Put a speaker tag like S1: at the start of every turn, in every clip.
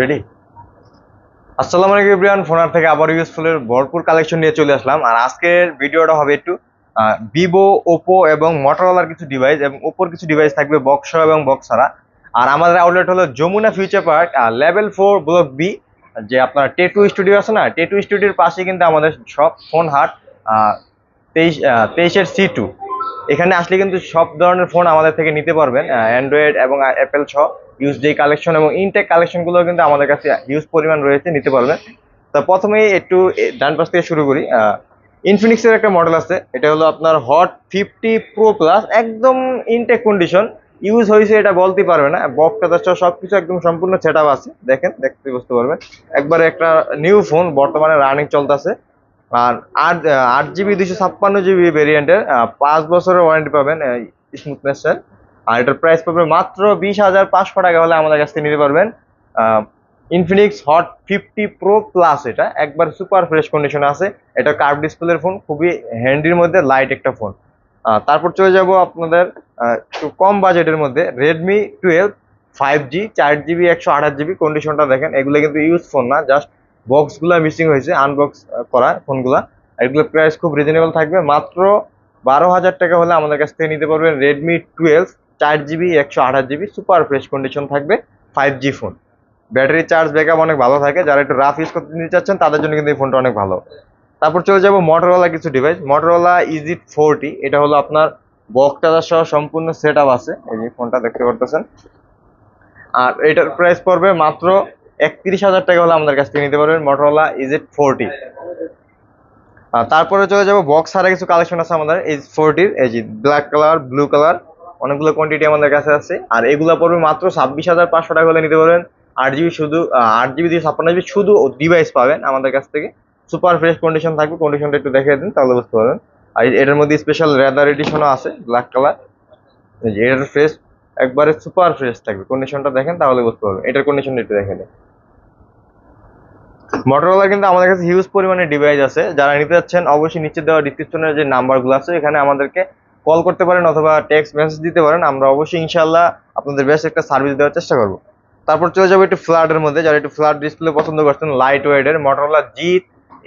S1: Ready আসসালামু আলাইকুম everyone, ফোনার থেকে আবার ইউজফুলের ভরপুর কালেকশন নিয়ে চলে আসলাম। আর আজকের ভিডিওটা হবে একটু ভিভো ওপো এবং মোটরোলার কিছু ডিভাইস এবং ওপোর কিছু ডিভাইস থাকবে বক্স এবং বক্স ছাড়া। আর আমাদের আউটলেট হলো Jamuna future park level four block B যে আপনার টেটু স্টুডিও আছে না টেটু স্টুডিওর পাশে কিন্তু আমাদের সব ফোন হাট তেইশ তেইশের সি টু এখানে আসলে কিন্তু সব ধরনের ফোন আমাদের থেকে নিতে পারবেন অ্যান্ড্রয়েড এবং অ্যাপেল ছ ইউজ যে কালেকশন এবং ইনটেক কালেকশনগুলো কিন্তু আমাদের কাছে হিউজ পরিমাণ রয়েছে, নিতে পারবেন তো প্রথমেই একটু ডান পাশ থেকে শুরু করি। ইনফিনিক্সের একটা মডেল আছে, এটা হলো আপনার হট ফিফটি প্রো প্লাস একদম ইনটেক কন্ডিশন ইউজ হয়েছে এটা বলতে পারবে না বক্স সব কিছু একদম সম্পূর্ণ সেট আছে। দেখেন দেখতে বুঝতে পারবেন। একবারে একটা নিউ ফোন বর্তমানে রানিং চলতেছে। আর আট আট জিবি দুশো ছাপ্পান্ন জিবি ভেরিয়েন্টের পাঁচ বছরের ওয়ারেন্টি পাবেন স্মুথনেসের আর এটার প্রাইস পড়বে মাত্র বিশ হাজার পাঁচশো টাকা হলে আমাদের কাছ থেকে নিতে পারবেন Infinix hot fifty pro plus এটা। একবার সুপার ফ্রেশ কন্ডিশনে আছে। এটা কার্ভ ডিসপ্লের ফোন খুবই হ্যান্ডির মধ্যে লাইট একটা ফোন তারপর চলে যাব আপনাদের একটু কম বাজেটের মধ্যে রেডমি টুয়েলভ ফাইভ জি চার জিবি একশো আঠাশ জিবি কন্ডিশনটা দেখেন। এগুলো কিন্তু ইউজ ফোন না জাস্ট বক্সগুলো মিসিং হয়েছে আনবক্স করা ফোনগুলা এগুলোর প্রাইস খুব রিজনেবল থাকবে। মাত্র বারো হাজার টাকা হলে আমাদের কাছ থেকে নিতে পারবেন রেডমি টুয়েলভ চার জিবি, একশো আঠাশ জিবি সুপার ফ্রেশ কন্ডিশন থাকবে five G phone battery charge backup অনেক ভালো থাকে, যারা একটু রাফ ইউজ করতে নিতে চাচ্ছেন, তাদের জন্য কিন্তু এই ফোনটা অনেক ভালো। তারপর চলে যাব মোটরওয়ালা কিছু ডিভাইস মোটরওয়ালা ইজিট ফোরটি এটা হলো আপনার চার্জার সহ সম্পূর্ণ সেট আপ আছে। এই যে ফোনটা দেখতে পারতেছেন। আর এটার প্রাইস পড়বে মাত্র একত্রিশ হাজার টাকা হলে আমাদের কাছ থেকে নিতে পারবেন মোটরওয়ালা ইজিট ফোরটি তারপরে চলে যাব বক্স ছাড়া কিছু কালেকশন আছে আমাদের। এই ফোরটির এই যে ব্ল্যাক কালার ব্লু কালার অনেকগুলো কোয়ান্টিটি আমাদের কাছে আছে। আর এগুলো পড়বে মাত্র ছাব্বিশ হাজার পাঁচশো টাকা হলে নিতে পারবেন। আট জিবি শুধু আট জিবি দিয়ে ছাপ্পান্ন জিবি শুধু ডিভাইস পাবেন আমাদের কাছ থেকে। সুপার ফ্রেশ কন্ডিশন থাকবে কন্ডিশনটা একটু দেখিয়ে দিন, তাহলে বুঝতে পারবেন। আর এটার মধ্যে স্পেশাল রেদার এডিশনও আছে ব্ল্যাক কালার এটার ফ্রেশ একবারে সুপার ফ্রেশ থাকবে। কন্ডিশনটা দেখেন, তাহলে বুঝতে পারবেন। এটার কন্ডিশনটা একটু দেখে দিন। মোটরোলা কিন্তু আমাদের কাছে হিউজ পরিমাণে ডিভাইস আছে। যারা নিতে যাচ্ছেন অবশ্যই নিচে দেওয়া ডিসক্রিপশনের যে নাম্বারগুলো আছে, এখানে আমাদেরকে কল করতে পারেন অথবা টেক্সট মেসেজ দিতে পারেন, আমরা অবশ্যই ইনশাল্লাহ আপনাদের বেশ একটা সার্ভিস দেওয়ার চেষ্টা করব। তারপর চলে যাব একটু ফ্ল্যাটের মধ্যে, যারা একটু ফ্ল্যাট ডিসপ্লে পছন্দ করছেন লাইট ওয়েটের মোটরোলা জি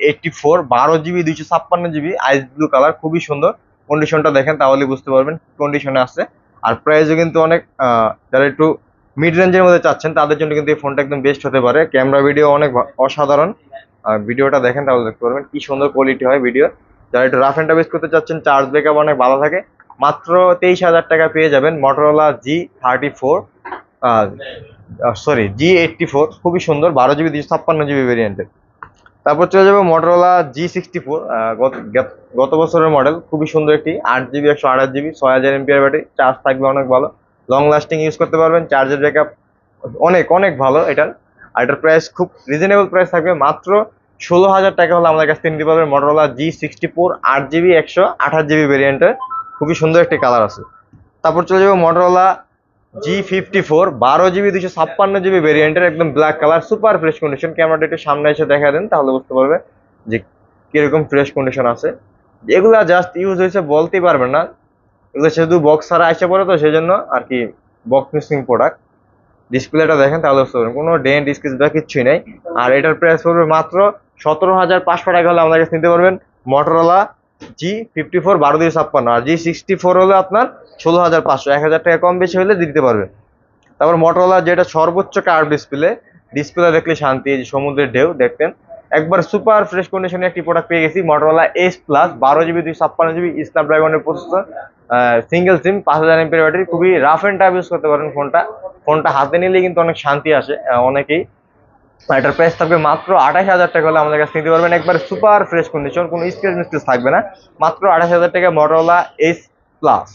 S1: এইটটি ফোর বারো জিবি দুইশো ছাপ্পান্ন জিবি আইস ব্লু কালার খুবই সুন্দর। কন্ডিশনটা দেখেন, তাহলে বুঝতে পারবেন কন্ডিশনে আছে। আর প্রাইসও কিন্তু অনেক যারা একটু মিড রেঞ্জের মধ্যে চাচ্ছেন, তাদের জন্য কিন্তু এই ফোনটা একদম বেস্ট হতে পারে। ক্যামেরা ভিডিও অনেক অসাধারণ। ভিডিওটা দেখেন, তাহলে দেখতে পারবেন কি সুন্দর কোয়ালিটি হয় ভিডিও যারা একটু রাফ টাফ করতে চাচ্ছেন চার্জ ব্যাকআপ অনেক ভালো থাকে, মাত্র তেইশ হাজার টাকা পেয়ে যাবেন Motorola G thirty four sorry G eighty four খুবই সুন্দর, বারো জিবি দুশো ছাপ্পান্ন জিবি ভেরিয়েন্টের তারপর চলে যাব মটোরোলা জি সিক্সটি ফোর গত বছরের মডেল খুবই সুন্দর একটি, আট জিবি একশো আঠাশ জিবি ছয় হাজার এমপিআর ব্যাটারি চার্জ থাকবে অনেক ভালো। লং লাস্টিং ইউজ করতে পারবেন চার্জের ব্যাকআপ অনেক অনেক ভালো এটার। আর এটার প্রাইস খুব রিজনেবল প্রাইস থাকবে, মাত্র ষোলো হাজার টাকা হলে আমাদের কাছ নিতে পারবেন মোটরোলা জি সিক্সটি ফোর আট জিবি একশো আঠাশ জিবি ভেরিয়েন্টের খুবই সুন্দর একটি কালার আছে। তারপর চলে যাব মোটরোলা জি ফিফটি ফোর বারো জিবি দুশো ছাপ্পান্ন জিবি ভেরিয়েন্টের একদম black colour super fresh condition ক্যামেরাটা একটু সামনে এসে দেখা দেন, তাহলে বুঝতে পারবে যে কীরকম ফ্রেশ কন্ডিশন আছে। এগুলা জাস্ট ইউজ হয়েছে বলতেই পারবেন না। এগুলো শুধু বক্স ছাড়া আসে পড়ে তো সেই জন্য আর কি বক্স মিসিং প্রোডাক্ট ডিসপ্লেটা দেখেন, তাহলে বুঝতে পারবেন। কোনো ডেন্ট স্কেচ বা কিচ্ছুই নেই। আর এটার প্রাইস পড়বে মাত্র সতেরো হাজার পাঁচশো টাকা হলে আমাদের কাছে নিতে পারবেন মোটরোলা জি ফিফটি ফোর বারো দুই ছাপ্পান্ন আর জি সিক্সটি ফোর হলে আপনার ষোলো হাজার পাঁচশো, এক হাজার টাকা কম বেশি হলে দিতে পারবেন। তারপর মোটরোলা যেটা সর্বোচ্চ কার ডিসপ্লে ডিসপ্লে দেখলে শান্তি, এই যে সমুদ্রের ঢেউ, দেখতেন। একবার সুপার ফ্রেশ কন্ডিশনে একটি প্রোডাক্ট পেয়ে গেছি মোটরোলা এস প্লাস বারো জিবি দুই ছাপ্পান্ন জিবি স্ন্যাপড্রাগনের প্রসেসর সিঙ্গেল সিম পাঁচ হাজার এমপির ব্যাটারি খুবই রাফ অ্যান্ড টাফ ইউজ করতে পারেন ফোনটা ফোনটা হাতে নিলে কিন্তু অনেক শান্তি আসে অনেকেই। এটার প্রাইস থাকবে মাত্র আঠাশ হাজার টাকা হলে আমাদের কাছে নিতে পারবেন। একবার সুপার ফ্রেশ কন্ডিশন কোনো স্ক্রেচ মিস্ক্রেচ থাকবে না। মাত্র আঠাশ হাজার টাকা মোটরোলা এস প্লাস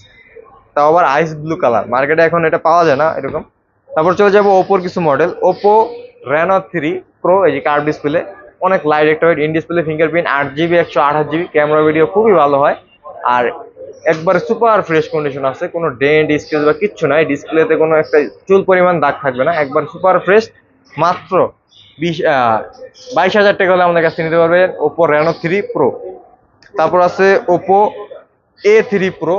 S1: তাও আবার আইস ব্লু কালার মার্কেটে এখন এটা পাওয়া যায় না এরকম। তারপর চলে যাব ওপোর কিছু model Oppo Reno three pro এই যে কার্ভ ডিসপ্লে অনেক লাইট একটা ইন ডিসপ্লে ফিঙ্গারপ্রিন্ট আট জিবি একশো আঠাশ জিবি ক্যামেরা ভিডিও খুবই ভালো হয়। আর একবার সুপার ফ্রেশ কন্ডিশন আছে। কোনো ডেন্ট স্কেচ বা কিচ্ছু নাই। ডিসপ্লেতে কোনো একটা চুল পরিমাণ দাগ থাকবে না। একবার সুপার ফ্রেশ মাত্র বিশ বাইশ হাজার টাকা হলে আমাদের কাছে নিতে পারবেন ওপো রেনো থ্রি প্রো তারপর আছে Oppo A three pro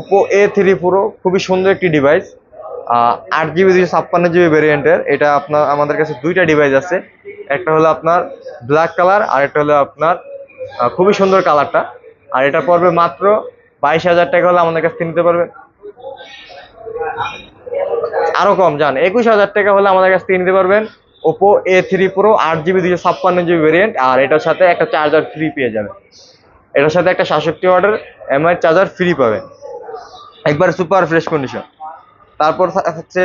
S1: Oppo A three pro খুবই সুন্দর একটি ডিভাইস আট জিবি দুশো ছাপ্পান্ন জিবি ভেরিয়েন্টের এটা আপনার, আমাদের কাছে দুইটা ডিভাইস আছে। একটা হলো আপনার ব্ল্যাক কালার আর একটা হলো আপনার খুবই সুন্দর কালারটা আর এটা পড়বে মাত্র বাইশ হাজার টাকা হলে আমাদের কাছ নিতে পারবেন আরও কম যান একুশ হাজার টাকা হলে আমাদের কাছ থেকে নিতে পারবেন ওপো এ থ্রি প্রো আট জিবি দুশো ছাপ্পান্ন জিবি ভেরিয়েন্ট আর এটার সাথে একটা চার্জার ফ্রি পেয়ে যাবেন এটার সাথে একটা সাতষট্টি ওয়াটের এমআই চার্জার ফ্রি পাবেন একবার সুপার ফ্রেশ কন্ডিশন তারপর হচ্ছে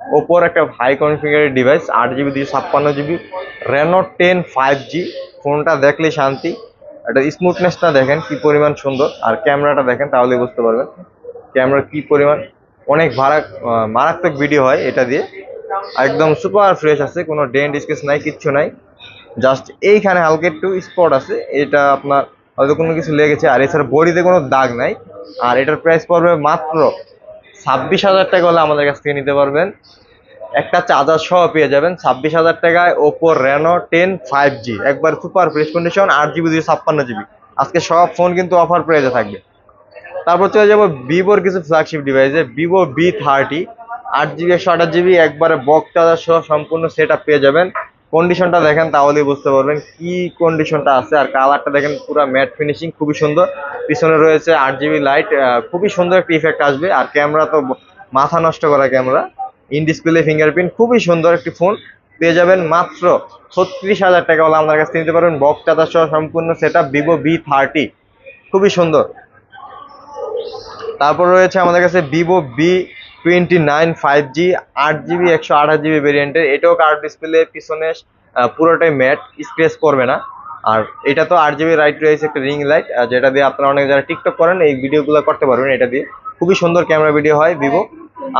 S1: ওপোর একটা হাই কনফিগারের ডিভাইস আট জিবি দুশো ছাপ্পান্ন GB Reno ten five G ফোনটা দেখলে শান্তি। এটা স্মুথনেসটা দেখেন, কি পরিমাণ সুন্দর। আর ক্যামেরাটা দেখেন তাহলে বুঝতে পারবেন। ক্যামেরা কি পরিমাণ, অনেক ভাড়া মারাত্মক ভিডিও হয় এটা দিয়ে। একদম সুপার ফ্রেশ আছে, কোনো ডেন্ট স্কেচ নাই, কিচ্ছু নাই। জাস্ট এইখানে হালকা একটু স্পট আছে, এটা আপনার হয়তো কোনো কিছু লেগেছে, আর এছাড়া বডিতে কোনো দাগ নাই। আর এটার প্রাইস পড়বে মাত্র ছাব্বিশ হাজার টাকা হলে আমাদের কাছ থেকে নিতে পারবেন। একটা চার্জার সহ পেয়ে যাবেন, ছাব্বিশ হাজার টাকায় Oppo Reno ten five G একবার সুপার ফ্রেশ কন্ডিশন আট জিবি দুশো ছাপ্পান্ন জিবি আজকে সব ফোন কিন্তু অফার প্রাইসে থাকবে। তারপর চলে যাব ভিভোর কিছু ফ্ল্যাগশিপ ডিভাইসে ভিভো বি থার্টি আট জিবি একশো আঠাশ জিবি একবারে চার্জার সহ সম্পূর্ণ সেট পেয়ে যাবেন। কন্ডিশনটা দেখেন, তাহলেই বুঝতে পারবেন কি কন্ডিশনটা আছে। আর কালারটা দেখেন, পুরো ম্যাট ফিনিশিং খুবই সুন্দর। পিছনে রয়েছে আট জিবি লাইট খুবই সুন্দর একটা ইফেক্ট আসবে। আর ক্যামেরা তো মাথা নষ্ট করা ক্যামেরা ইন ডিসপ্লে ফিঙ্গারপ্রিন্ট খুবই সুন্দর একটি ফোন পেয়ে যাবেন মাত্র ছত্রিশ হাজার টাকা হলে আপনার কাছ নিতে পারবেন। চার্জার সহ সম্পূর্ণ set up Vivo V thirty খুবই সুন্দর। তারপর রয়েছে আমাদের কাছে Vivo V twenty nine five G আট জিবি একশো আঠাশ জিবি ভেরিয়েন্টের এটাও কার্ড ডিসপ্লে পিছনে পুরোটাই ম্যাট স্ক্রেচ করবে না। আর এটা তো আট জিবি রাইট রয়েছে একটা রিং লাইট যেটা দিয়ে আপনারা অনেক যারা টিকটক করেন, এই ভিডিওগুলো করতে পারবেন এটা দিয়ে। খুবই সুন্দর ক্যামেরা ভিডিও হয় ভিভো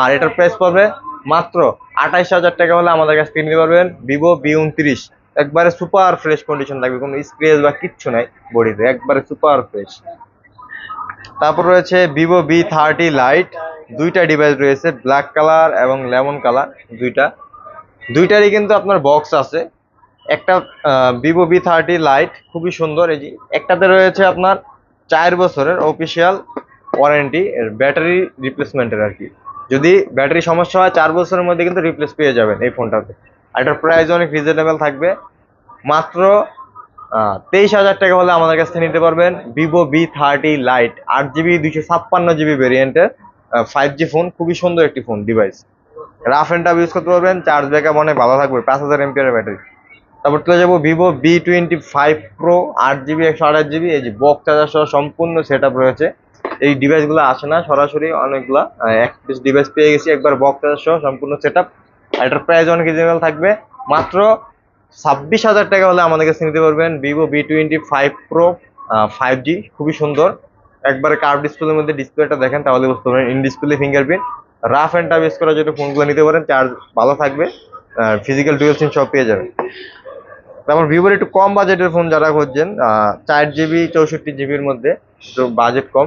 S1: আর এটার প্রাইস পড়বে মাত্র আঠাইশ হাজার টাকা হলে আমাদের কাছ থেকে নিতে পারবেন ভিভো বি উনত্রিশ। একবারে সুপার ফ্রেশ কন্ডিশন থাকবে, কোনো স্ক্রেচ বা কিচ্ছু নাই বডিতে একবারে সুপার ফ্রেশ তারপর রয়েছে ভিভো বি থার্টি লাইট দুইটা ডিভাইস রয়েছে ব্ল্যাক কালার এবং লেমন কালার দুইটা। দুইটারই কিন্তু আপনার বক্স আছে। একটা ভিভো বি থার্টি লাইট খুবই সুন্দর। এই যে একটাতে রয়েছে আপনার চার বছরের অফিসিয়াল ওয়ারেন্টি এর ব্যাটারি রিপ্লেসমেন্টের আর কি। যদি ব্যাটারি সমস্যা হয়, চার বছরের মধ্যে কিন্তু রিপ্লেস পেয়ে যাবেন এই ফোনটাতে আর এটার প্রাইস অনেক রিজনেবল থাকবে। মাত্র তেইশ হাজার টাকা হলে আমাদের কাছ থেকে নিতে পারবেন ভিভো বি থার্টি লাইট আট জিবি দুইশো ছাপ্পান্ন জিবি ভেরিয়েন্টের ফাইভ জি ফোন খুবই সুন্দর একটি phone device rough and tough use করতে পারবেন চার্জ ব্যাকআপ অনেক ভালো থাকবে, পাঁচ হাজার এমপিআর ব্যাটারি তারপর চলে যাব Vivo V twenty five pro আট জিবি একশো আঠাশ জিবি এই যে বক চার্জার সহ সম্পূর্ণ সেট আপ রয়েছে। এই ডিভাইসগুলো আসে না, সরাসরি অনেকগুলা এক পিস ডিভাইস পেয়ে গেছি, একবার বক চার্জার সহ সম্পূর্ণ সেট আপ এটার প্রাইস অনেক রিজনেবল থাকবে। মাত্র ছাব্বিশ হাজার টাকা হলে আমাদের কাছে নিতে পারবেন Vivo V twenty five pro five G খুবই সুন্দর। একবারে কার্ভ ডিসপ্লের মধ্যে ডিসপ্লেটা দেখেন, তাহলে বুঝতে পারবেন in display fingerprint rough and tough use করার জন্য ফোনগুলো নিতে পারেন চার্জ ভালো থাকবে ফিজিক্যাল ডুয়েল সিম সব পেয়ে যাবেন। তারপর ভিভোর একটু কম বাজেটের ফোন যারা খুঁজছেন চার জিবি চৌষট্টি জিবির মধ্যে একটু বাজেট কম।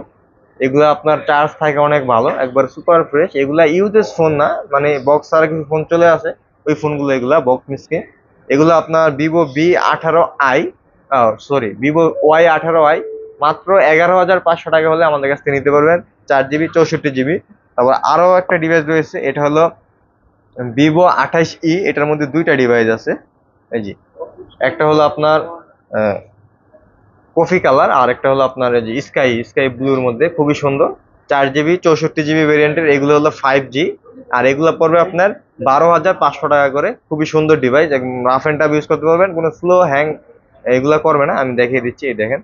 S1: এগুলো আপনার চার্জ থাকে অনেক ভালো, একবার সুপার ফ্রেশ এগুলা ইউজেস ফোন না মানে বক্স ছাড়া কিছু ফোন চলে আসে, ওই ফোনগুলো এগুলা বক্স মিসকে এগুলো আপনার ভিভো বি আঠারো আই সরি ভিভো ওয়াই আঠারো আই মাত্র এগারো হাজার পাঁচশো টাকা হলে আমাদের কাছ থেকে নিতে পারবেন। চার জিবি, চৌষট্টি জিবি। তারপর আরও একটা ডিভাইস রয়েছে, এটা হলো ভিভো আঠাইশ ই এটার মধ্যে দুইটা ডিভাইস আছে। এই জি একটা হলো আপনার কফি কালার আর একটা হলো আপনার এই যে স্কাই স্কাই ব্লুর মধ্যে, খুবই সুন্দর। চার জিবি, চৌষট্টি জিবি ভেরিয়েন্টের এগুলো হলো ফাইভ জি আর এগুলো পড়বে আপনার বারো হাজার পাঁচশো টাকা করে, খুবই সুন্দর device rough and tough use করতে পারবেন, কোনো স্লো হ্যাং এগুলো করবে না, আমি দেখিয়ে দিচ্ছি, এই দেখেন।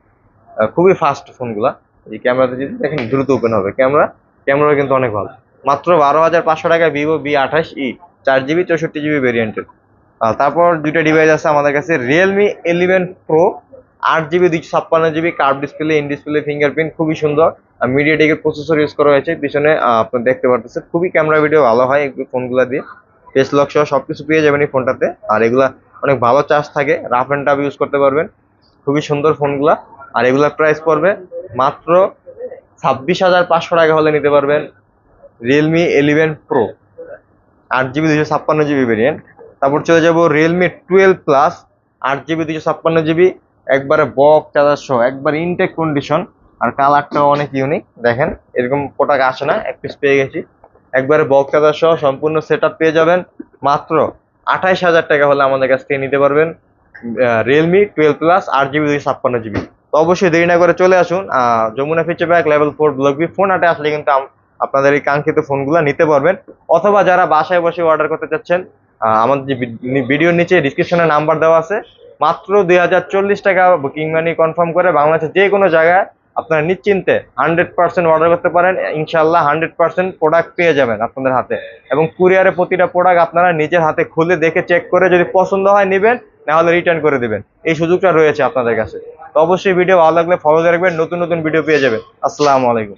S1: খুবই ফাস্ট ফোনগুলা এই ক্যামেরাতে যদি দেখেন, দ্রুত ওপেন হবে। ক্যামেরা ক্যামেরা কিন্তু অনেক ভালো। মাত্র বারো হাজার পাঁচশো টাকা ভিভো বি আঠাশ ই চার জিবি চৌষট্টি জিবি ভেরিয়েন্টের তারপর দুইটা ডিভাইস আছে আমাদের কাছে রিয়েলমি ইলেভেন প্রো আট জিবি দুইশো ছাপ্পান্ন GB curve display in display fingerprint খুবই সুন্দর। মিডিয়াটেকের প্রসেসর ইউজ করা হয়েছে। পিছনে আপনি দেখতে পারতেছেন, খুবই ক্যামেরা ভিডিও ভালো হয় এই ফোনগুলো দিয়ে। ফেস লক সহ সবকিছু পেয়ে যাবেন এই ফোনটাতে আর এগুলা অনেক ভালো চার্জ থাকে রাফ অ্যান্ড টাফ ইউজ করতে পারবেন। খুবই সুন্দর ফোনগুলা আর এগুলার প্রাইস পড়বে মাত্র ছাব্বিশ হাজার পাঁচশো টাকা হলে নিতে পারবেন রিয়েলমি ইলেভেন প্রো আট জিবি দুশো ছাপ্পান্ন জিবি ভেরিয়েন্ট তারপর চলে যাব রিয়েলমি টুয়েলভ প্লাস আট জিবি দুশো ছাপ্পান্ন জিবি একবারে বক চার্জার সহ, একবার ইনটেক কন্ডিশন আর কালারটাও অনেক ইউনিক দেখেন, এরকম প্রোডাক্ট আসে না, এক পিস পেয়ে গেছি। একবারে বক্তাদা সহ সম্পূর্ণ সেট পেয়ে যাবেন মাত্র আঠাইশ হাজার টাকা হলে আমাদের কাছ থেকে নিতে পারবেন রিয়েলমি টুয়েলভ প্লাস আট জিবি দুশো ছাপ্পান্ন জিবি তো অবশ্যই দেরি না করে চলে আসুন। Jamuna future bag level four block B phone আটে আসলে কিন্তু আপনাদের এই কাঙ্ক্ষিত ফোনগুলো নিতে পারবেন। অথবা যারা বাসায় বসে অর্ডার করতে চাচ্ছেন আমাদের যে ভিডিওর নিচে ডিসক্রিপশনে নাম্বার দেওয়া আছে। মাত্র দুই হাজার চল্লিশ টাকা বুকিং মানি কনফার্ম করে বাংলাদেশের যে কোনো জায়গায় আপনারা নিশ্চিন্তে হান্ড্রেড পার্সেন্ট অর্ডার করতে পারেন। ইনশাল্লাহ হান্ড্রেড পার্সেন্ট প্রোডাক্ট পেয়ে যাবেন আপনাদের হাতে। এবং কুরিয়ারে প্রতিটা প্রোডাক্ট আপনারা নিজের হাতে খুলে দেখে চেক করে যদি পছন্দ হয় নেবেন নাহলে রিটার্ন করে দিবেন। এই সুযোগটা রয়েছে আপনাদের কাছে। তো অবশ্যই ভিডিও ভালো লাগলে ফলো রাখবেন নতুন নতুন ভিডিও পেয়ে যাবেন। আসসালামু আলাইকুম।